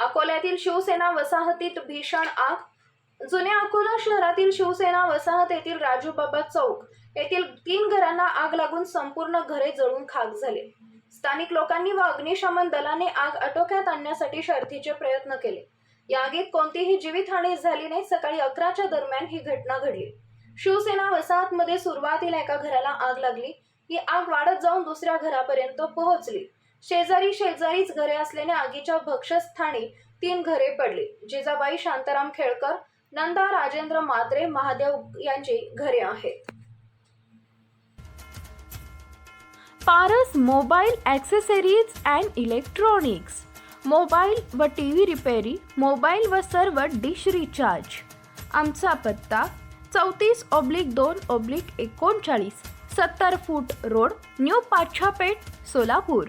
अकोल्यातील शिवसेना वसाहतीत भीषण आग. जुन्या अकोला शहरातील शिवसेना वसाहत येथील राजूबाबा चौक येथील तीन घरांना आग लागून संपूर्ण घरे जळून खाक झाले. स्थानिक लोकांनी व अग्निशमन दलाने आग आटोक्यात आणण्यासाठी शर्थीचे प्रयत्न केले. या आगीत कोणतीही जीवितहानी झाली नाही. सकाळी अकराच्या दरम्यान ही घटना घडली. शिवसेना वसाहतमध्ये सुरुवातीला एका घराला आग लागली. ही आग वाढत जाऊन दुसऱ्या घरापर्यंत पोहोचली. शेजारी शेजारीच घरे असल्याने आगीच्या भक्षस्थानी तीन घरे पडली. जिजाबाई शांताराम खेळकर नंदा राजेंद्र मात्रे महादेव यांची घरे आहेत. Paras mobile accessories and electronics. Mobile व टी व्ही रिपेरी मोबाईल व सर्व डिश रिचार्ज. आमचा पत्ता चौतीस ऑब्लिक दोन ऑब्लिक एकोणचाळीस सत्तर foot road new Pachhapeth Solapur.